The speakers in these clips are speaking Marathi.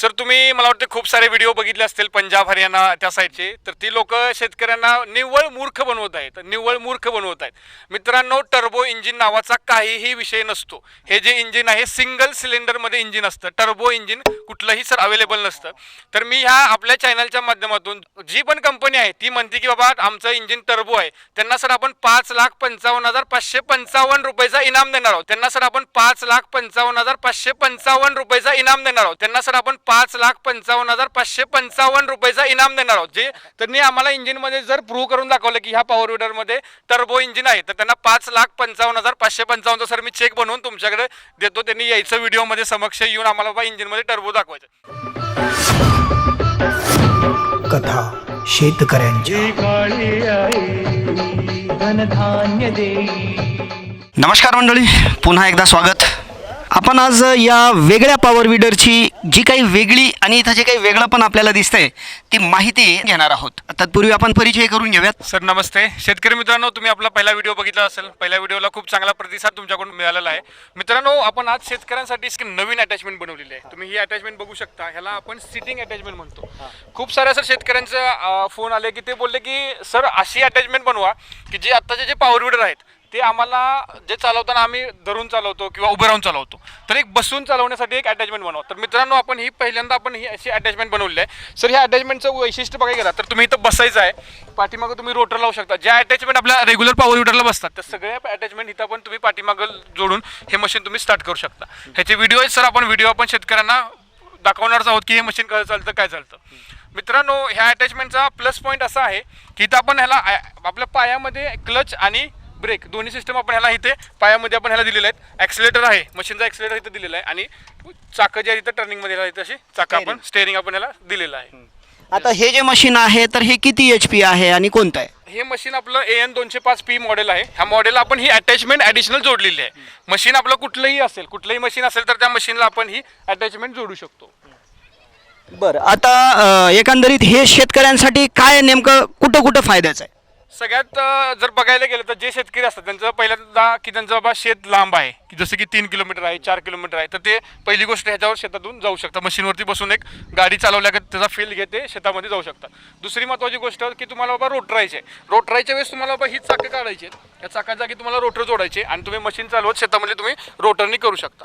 सर तुम्ही मला वाटतं खूप सारे व्हिडिओ बघितले असतील पंजाब हरियाणा त्या साईडचे तर ती लोक शेतकऱ्यांना निव्वळ मूर्ख बनवत आहेत. निव्वळ मूर्ख बनवत आहेत. मित्रांनो टर्बो इंजिन नावाचा काहीही विषय नसतो. हे जे इंजिन आहे सिंगल सिलेंडरमध्ये इंजिन असतं. टर्बो इंजिन कुठलंही सर अवेलेबल नसतं. तर मी ह्या आपल्या चॅनलच्या माध्यमातून जी पण कंपनी आहे ती म्हणते की बाबा आमचं इंजिन टर्बो आहे. त्यांना सर आपण पाच लाख पंचावन्न हजार पाचशे पंचावन्न रुपयाचा इनाम देणार आहोत. त्यांना सर आपण पाच लाख पंचावन्न हजार पाचशे पंचावन्न रुपयाचा इनाम देणार आहोत. त्यांना सर आपण पाच लाख पंचावन्न हजार पाचशे पंचावन्न रुपयाचा इनाम देणार आहोत. जे त्यांनी आम्हाला इंजिनमध्ये जर प्रूव्ह करून दाखवलं की ह्या पॉवर विडरमध्ये टर्बो इंजिन आहे तर त्यांना पाच लाख पंचावन्न हजार पाचशे पंचावन्नचा सर मी चेक बनवून तुमच्याकडे देतो. त्यांनी यायचं व्हिडिओमध्ये समक्ष येऊन आम्हाला बाबा इंजिनमध्ये टर्बो दाखवायचं. कथा आई धनधान्य देई नमस्कार मंडळी पुन्हा एकदा स्वागत. आपण आज या वेगळ्या पॉवर विडरची जी काही वेगळी आणि इथं जे काही वेगळं पण आपल्याला दिसतंय ती माहिती घेणार आहोत. तत्पूर्वी आपण परिचय करून घेऊयात. सर नमस्ते. शेतकरी मित्रांनो तुम्ही आपला पहिला व्हिडिओ बघितला असेल. पहिल्या व्हिडिओला खूप चांगला प्रतिसाद तुमच्याकडून मिळालेला आहे. मित्रांनो आपण आज शेतकऱ्यांसाठी एक नवीन अटॅचमेंट बनवलेली आहे. तुम्ही ही अटॅचमेंट बघू शकता. ह्याला आपण सिटिंग अटॅचमेंट म्हणतो. खूप साऱ्या सर शेतकऱ्यांचे फोन आले की ते बोलले की सर अशी अटॅचमेंट बनवा की जे आत्ताचे जे पॉवर विडर आहेत ते आम्हाला जे चालवताना आम्ही धरून चालवतो किंवा उभं राहून चालवतो. तर एक बसून चालवण्यासाठी एक अटॅचमेंट बनवतो तर मित्रांनो आपण ही पहिल्यांदा आपण ही अशी अटॅचमेंट बनवली आहे. सर ह्या अटॅचमेंटचं वैशिष्ट्य बघायला गेला तर तुम्ही इथं बसायचं आहे. पाठीमागं तुम्ही रोटर लावू शकता. ज्या अटॅचमेंट आपल्या रेग्युलर पॉवर विडरला बसतात त्या सगळ्या अटॅचमेंट इथं पण तुम्ही पाठीमागं जोडून हे मशीन तुम्ही स्टार्ट करू शकता. ह्याचे व्हिडिओ सर आपण व्हिडिओ आपण शेतकऱ्यांना दाखवणारच आहोत की हे मशीन कसं चालतं काय चालतं. मित्रांनो ह्या अटॅचमेंटचा प्लस पॉईंट असा आहे की इथं आपण ह्याला आपल्या पायामध्ये क्लच आणि ब्रेक. दोन्ही सिस्टम आपण ह्याला इथे पायामध्ये आपण ह्याला दिलेले आहेत. ॲक्सिलेटर आहे. मशीनचा ॲक्सिलेटर इथं दिलेला आहे. आणि चाकं जे आहे इथं टर्निंगमध्ये इथं अशी चाकं आपण स्टेअरिंग आपण ह्याला दिलेलं आहे. आता हे जे मशीन आहे तर हे किती एच पी आहे आणि कोणतं आहे? हे मशीन आपलं ए एन दोनशे पाच पी मॉडेल आहे. ह्या मॉडेल आपण ही अटॅचमेंट ॲडिशनल जोडलेली आहे. मशीन आपलं कुठलंही असेल कुठलंही मशीन असेल तर त्या मशीनला आपण ही अटॅचमेंट जोडू शकतो. बरं आता एकंदरीत हे शेतकऱ्यांसाठी काय नेमकं कुठं कुठं फायद्याचं आहे? सगळ्यात अं, जर बघायला गेलं तर जे शेतकरी असतात त्यांचं पहिल्यांदा की त्यांचं बाबा शेत लांब आहे. की जसं की तीन किलोमीटर आहे चार किलोमीटर आहे तर ते पहिली गोष्ट ह्याच्यावर शेतातून जाऊ शकतात. मशीनवरती बसून एक गाडी चालवल्या त्याचा फील घेते शेतामध्ये जाऊ शकतात. दुसरी महत्त्वाची गोष्ट की तुम्हाला बाबा रोटरायचे आहे. रोटरायच्या वेळेस तुम्हाला बाबा ही चाकं काढायची आहेत. या चाका जागी तुम्हाला रोटर जोडायचे आणि तुम्ही मशीन चालवत शेतामध्ये तुम्ही रोटरनी करू शकता.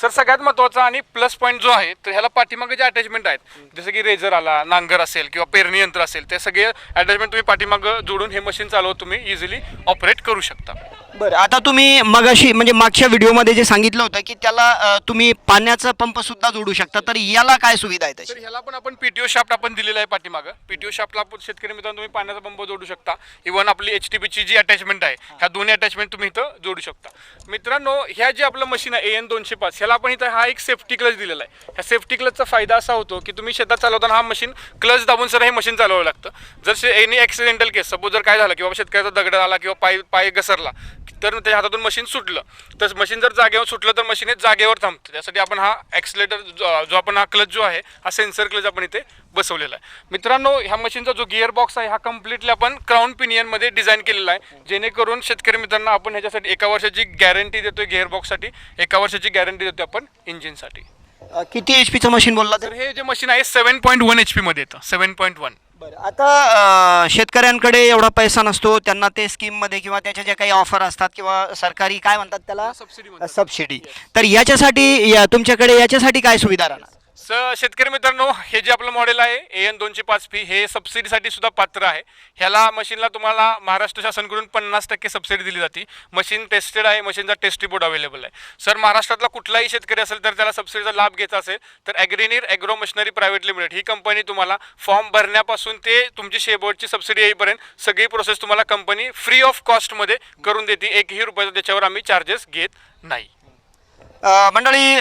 सर सगळ्यात महत्त्वाचा आणि प्लस पॉईंट जो आहे तर ह्याला पाठीमागे जे अटॅचमेंट आहेत जसं की रेझर आला नांगर असेल किंवा पेरणी यंत्र असेल ते सगळे अटॅचमेंट तुम्ही पाठीमागं जोडून हे मशीन चालवत तुम्ही इझिली ऑपरेट करू शकता. बरं आता तुम्ही मगाशी म्हणजे मागच्या व्हिडिओमध्ये जे सांगितलं होतं की त्याला अं, तुम्ही पाण्याचा पंप सुद्धा जोडू शकता तर याला काय सुविधा आहे तर त्याची? ह्याला पण आपण पीटीओ शाफ्ट आपण दिलेला आहे पाठीमागं. पीटीओ शाफ्टला आपण शेतकरी मित्रांनो तुम्ही पाण्याचा पंप जोडू शकता. इव्हन आपली एच टी बीची जी अटॅचमेंट आहे ह्या दोन्ही अटॅचमेंट तुम्ही इथं जोडू शकता. मित्रांनो ह्या जे आपलं मशीन आहे ए एन दोनशे पाच ह्याला आपण इथं हा एक सेफ्टी क्लच दिलेला आहे. ह्या सेफ्टी क्लचचा फायदा असा होतो की तुम्ही शेतात चालवताना हा मशीन क्लच दाबून सर हे मशीन चालवावं लागतं. जर एनी ॲक्सिडेंटल केस सपोज जर काय झालं किंवा शेतकऱ्याचा दगड आला किंवा पाय पाय घसरला तर त्याच्या हातातून मशीन सुटलं. तर मशीन जर जागेवर सुटलं तर मशीन हे जागेवर थांबतं. त्यासाठी आपण हा ॲक्सिलेटर जो आपण हा क्लच जो आहे हा सेन्सर क्लच आपण इथे बसवलेला आहे. मित्रांनो ह्या मशीनचा जो गिअर बॉक्स आहे हा कम्प्लिटली आपण क्राऊन पिनियनमध्ये डिझाईन केलेला आहे. जेणेकरून शेतकरी मित्रांना आपण ह्याच्यासाठी एका वर्षाची गॅरंटी देतोय गिअर बॉक्ससाठी एका वर्षाची गॅरंटी देतोय आपण इंजिनसाठी किती एच पीचं मशीन बोलला तर हे जे मशीन आहे सेवन पॉईंट वन एच पीमध्ये येतं. सेवन पॉईंट वन बरं आता अं, शेतकऱ्यांकडे एवढा पैसा नसतो त्यांना ते स्कीममध्ये किंवा त्याच्या ज्या काही ऑफर असतात किंवा सरकारी काय म्हणतात त्याला? सबसिडी म्हणतात. सबसिडी तर याच्यासाठी या- तुमच्याकडे याच्यासाठी काय सुविधा राहणार? स शेतकरी मित्रांनो हे जे आपलं मॉडेल आहे ए एन दोनशे पाच फी हे सबसिडीसाठी सुद्धा पात्र आहे. ह्याला मशीनला तुम्हाला महाराष्ट्र शासनकडून पन्नास टक्के सबसिडी दिली जाते. मशीन टेस्टेड आहे मशीनचा टेस्ट रिपोर्ट अवेलेबल आहे. सर महाराष्ट्रातला कुठलाही शेतकरी असेल तर त्याला सबसिडीचा लाभ घ्यायचा असेल तर ॲग्रिनिर ॲग्रो मशिनरी प्रायव्हेट लिमिटेड ही कंपनी तुम्हाला फॉर्म भरण्यापासून ते तुमची शेबोर्डची सबसिडी येईपर्यंत सगळी प्रोसेस तुम्हाला कंपनी फ्री ऑफ कॉस्टमध्ये करून देते. एकही रुपयाचा त्याच्यावर आम्ही चार्जेस घेत नाही. मंडळी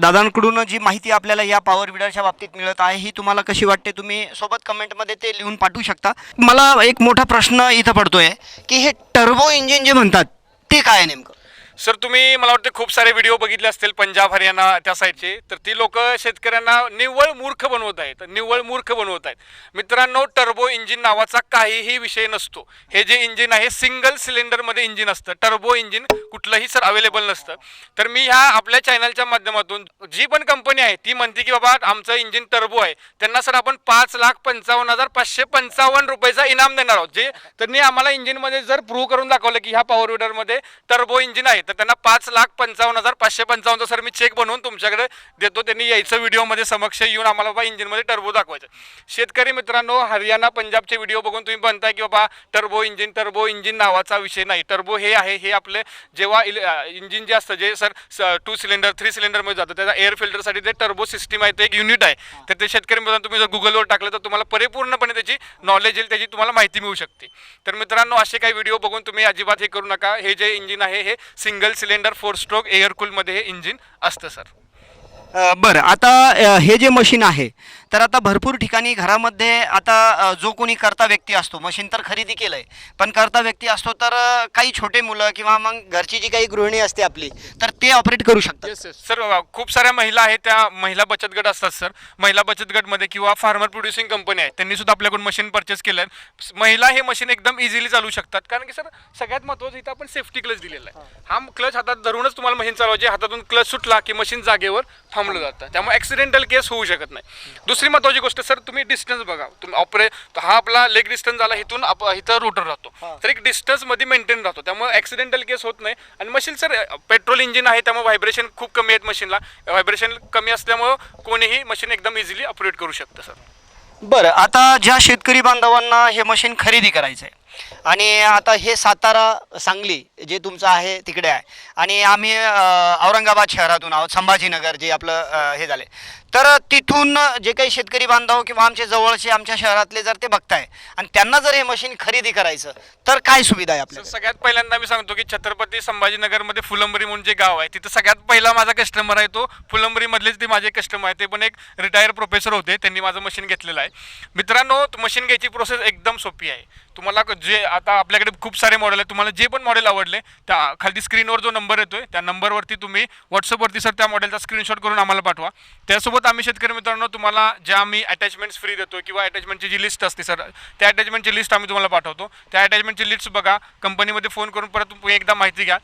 दादांकडून जी माहिती आपल्याला या पॉवर विडरच्या बाबतीत मिळत आहे ही तुम्हाला कशी वाटते तुम्ही सोबत कमेंटमध्ये ते लिहून पाठवू शकता. मला एक मोठा प्रश्न इथं पडतोय की हे टर्बो इंजिन जे म्हणतात ते काय आहे नेमकं? सर तुम्ही मला वाटतं खूप सारे व्हिडिओ बघितले असतील पंजाब हरियाणा त्या साईडचे तर ती लोक शेतकऱ्यांना निव्वळ मूर्ख बनवत आहेत. निव्वळ मूर्ख बनवत आहेत. मित्रांनो टर्बो इंजिन नावाचा काहीही विषय नसतो. हे जे इंजिन आहे सिंगल सिलेंडरमध्ये इंजिन असतं. टर्बो इंजिन कुठलंही सर अवेलेबल नसतं. तर मी ह्या आपल्या चॅनलच्या माध्यमातून जी पण कंपनी आहे ती म्हणते की बाबा आमचं इंजिन टर्बो आहे. त्यांना सर आपण पाच लाख पंचावन्न हजार पाचशे पंचावन्न रुपयाचा इनाम देणार आहोत. जे त्यांनी आम्हाला इंजिनमध्ये जर प्रूव्ह करून दाखवलं की ह्या पॉवर विडरमध्ये टर्बो इंजिन आहे तर त्यांना पाच लाख पंचावन्न हजार पाचशे पंचावन्न सर मी चेक बनवून तुमच्याकडे देतो. त्यांनी यायचं व्हिडिओमध्ये समक्ष येऊन आम्हाला बाबा इंजिनमध्ये टर्बो दाखवायचं. शेतकरी मित्रांनो हरियाणा पंजाबचे व्हिडिओ बघून तुम्ही म्हणताय की बाबा टर्बो इंजिन टर्बो इंजिन नावाचा विषय नाही. टर्बो हे आहे हे आपले जेव्हा इंजिन जे असतं जे सर टू सिलेंडर थ्री सिलेंडरमध्ये जातं. त्याचा एअर फिल्टरसाठी ते टर्बो सिस्टीम आहे ते एक युनिट आहे. तर ते शेतकरी मित्रांनो तुम्ही जर गुगलवर टाकलं तर तुम्हाला परिपूर्णपणे त्याची नॉलेज येईल त्याची तुम्हाला माहिती मिळू शकते. तर मित्रांनो असे काही व्हिडिओ बघून तुम्ही अजिबात हे करू नका. हे जे इंजिन आहे हे single cylinder four stroke air कूलमध्ये हे इंजिन असतं सर. बरं आता अ, हे जे मशीन आहे तर आता भरपूर ठिकाणी घरामध्ये आता अ, जो कोणी करता व्यक्ती असतो मशीन तर खरेदी केलं आहे पण करता व्यक्ती असतो तर अ, काही छोटे मुलं किंवा मग घरची जी काही गृहिणी असते आपली तर ते ऑपरेट करू शकतात. येस येस सर अ, खूप साऱ्या महिला आहेत त्या महिला बचत गट असतात सर महिला बचत गटमध्ये किंवा फार्मर प्रोड्युसिंग कंपनी आहे त्यांनी सुद्धा आपल्याकडून मशीन परचेस केलं आहे महिला हे मशीन एकदम इझिली चालू शकतात. कारण की सर सगळ्यात महत्त्वाचं इथं आपण सेफ्टी क्लच दिलेला आहे. हा क्लच हातात धरूनच तुम्हाला मशीन चालवायची हातातून क्लच सुटला की मशीन जागेवर थांबलं जातं. त्यामुळे ॲक्सिडेंटल केस होऊ शकत नाही. दुसरी महत्त्वाची गोष्ट सर तुम्ही डिस्टन्स बघा. तुम्ही ऑपरे हा आपला लेग डिस्टन्स झाला इथून आप इथं रोटर राहतो. तर एक डिस्टन्समध्ये मेंटेन राहतो. त्यामुळे ॲक्सिडेंटल केस होत नाही. आणि मशीन सर पेट्रोल इंजिन आहे त्यामुळे व्हायब्रेशन खूप कमी आहेत मशीनला व्हायब्रेशन कमी असल्यामुळं कोणीही मशीन एकदम इझिली ऑपरेट करू शकतं सर. बरं आता ज्या शेतकरी बांधवांना हे मशीन खरेदी करायचं आहे आणि आता हे सातारा सांगली जे तुमचं आहे तिकडे आहे. आणि आम्ही औरंगाबाद शहरातून आहोत संभाजीनगर जे आपलं हे झाले. तर तिथून जे काही शेतकरी बांधव किंवा आमचे जवळचे आमच्या शहरातले जर ते बघताय आणि त्यांना जर हे मशीन खरेदी करायचं तर काय सुविधा आहे आपल्या आपल्याला सगळ्यात पहिल्यांदा मी सांगतो की छत्रपती संभाजीनगरमध्ये फुलंबरी म्हणून जे गाव आहे तिथं सगळ्यात पहिला माझा कस्टमर आहे तो फुलंबरीमधलेच ते माझे कस्टमर आहे. ते पण एक रिटायर प्रोफेसर होते त्यांनी माझं मशीन घेतलेलं आहे. मित्रांनो मशीन घ्यायची प्रोसेस एकदम सोपी आहे. तुम्हाला जे आता आपल्याकडे खूप सारे मॉडेल आहेत. तुम्हाला जे पण मॉडेल आवडले त्या खाली स्क्रीनवर जो नंबर येतो आहे त्या नंबरवरती तुम्ही व्हॉट्सअपवरती सर त्या मॉडेलचा स्क्रीनशॉट करून आम्हाला पाठवा. त्यासोबत आम्ही शेतकरी मित्रांनो तुम्हाला ज्या आम्ही अटॅचमेंट्स फ्री देतो किंवा अटॅचमेंटची जी लिस्ट असते सर त्या अटॅचमेंटची लिस्ट आम्ही तुम्हाला पाठवतो. त्या अटॅचमेंटची लिस्ट बघा कंपनीमध्ये फोन करून परत तुम्ही एकदा माहिती घ्या.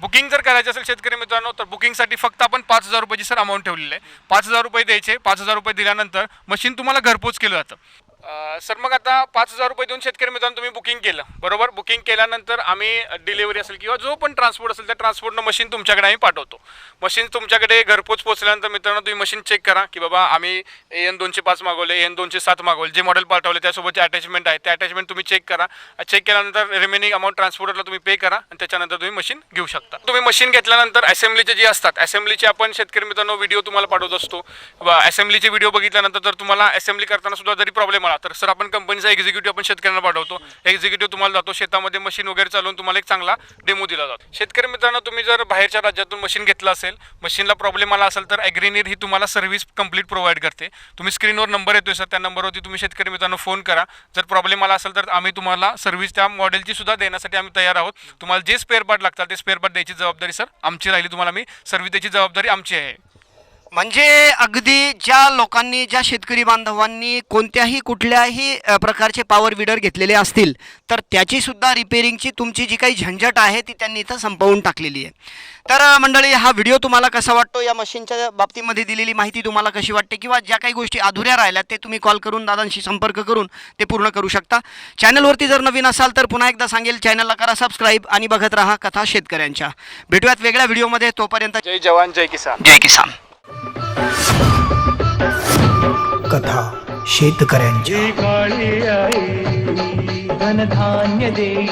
बुकिंग जर करायचं असेल शेतकरी मित्रांनो तर बुकिंगसाठी फक्त आपण पाच हजार रुपयाची सर अमाऊंट ठेवलेली आहे. पाच हजार रुपये द्यायचे पाच हजार रुपये दिल्यानंतर मशीन तुम्हाला घरपोच केलं जातं. सर मग आता पाच हजार रुपये देऊन शेतकरी मित्रांनो तुम्ही बुकिंग केलं. बरोबर? बुकिंग केल्यानंतर आम्ही डिलिव्हरी असेल किंवा जो पण ट्रान्सपोर्ट असेल त्या ट्रान्सपोर्टनं मशीन तुमच्याकडे आम्ही पाठवतो. मशीन तुमच्याकडे घरपोच पोचल्यानंतर मित्रांनो तुम्ही मशीन चेक करा की बाबा आम्ही एन दोनशे पाच मागवले एन दोनशे सात मागवले. जे मॉडेल पाठवले त्यासोबतचे अटॅचमेंट आहे ते अटॅचमेंट तुम्ही चेक करा. चेक केल्यानंतर रिमेनिंग अमाऊंट ट्रान्सपोर्टरला तुम्ही पे करा आणि त्याच्यानंतर तुम्ही मशीन घेऊ शकता. तुम्ही मशीन घेतल्यानंतर असेंब्लीचे जे असतात असेंब्लीचे आपण शेतकरी मित्रांनो व्हिडिओ तुम्हाला पाठवत असतो. असेंब्लीचे व्हिडिओ बघितल्यानंतर तर तुम्हाला असेंब्ली करताना सुद्धा जरी प्रॉब्लेम आला तर सर आपण कंपनीचा एक्झिक्युटिव्ह आपण शेतकऱ्यांना पाठवतो. एक्झिक्युटिव्ह तुम्हाला जातो शेतामध्ये मशीन वगैरे चालवून तुम्हाला एक चांगला डेमो दिला जातो. शेतकरी मित्रांनो तुम्ही जर बाहेरच्या राज्यातून मशीन घेतलं असेल मशीनला प्रॉब्लेम आला असेल तर ॲग्रीनीर ही तुम्हाला सर्व्हिस कंप्लीट प्रोव्हाइड करते. तुम्ही स्क्रीनवर नंबर येतोय सर त्या नंबरवरती तुम्ही शेतकरी मित्रांनो फोन करा. जर प्रॉब्लेम आला असेल तर आम्ही तुम्हाला सर्व्हिस त्या मॉडेलची सुद्धा देण्यासाठी आम्ही तयार आहोत. तुम्हाला जे स्पेअर पार्ट लागतात ते स्पेअर पार्ट द्यायची जबाबदारी सर आमची राहिली. तुम्हाला मी सर्व्हिस द्यायची जबाबदारी आमची आहे. म्हणजे अगदी ज्या लोकांनी ज्या शेतकरी बांधवांनी कोणत्याही कुठल्याही प्रकारचे पॉवर विडर घेतलेले असतील तर त्याची सुद्धा रिपेरिंगची तुमची जी काही झंझट आहे ती त्यांनी इथं संपवून टाकलेली आहे. तर मंडळी हा व्हिडिओ तुम्हाला कसा वाटतो? या मशीनच्या बाबतीमध्ये दिलेली माहिती तुम्हाला कशी वाटते? किंवा ज्या काही गोष्टी अधुऱ्या राहिल्या ते तुम्ही कॉल करून दादांशी संपर्क करून ते पूर्ण करू शकता. चॅनलवरती जर नवीन असाल तर पुन्हा एकदा सांगेल चॅनलला करा सबस्क्राईब आणि बघत राहा कथा शेतकऱ्यांच्या. भेटूयात वेगळ्या व्हिडिओमध्ये तोपर्यंत जय जवान जय किसान. जय किसान. कथा शेतकऱ्यांची काळी आई धनधान्य देई.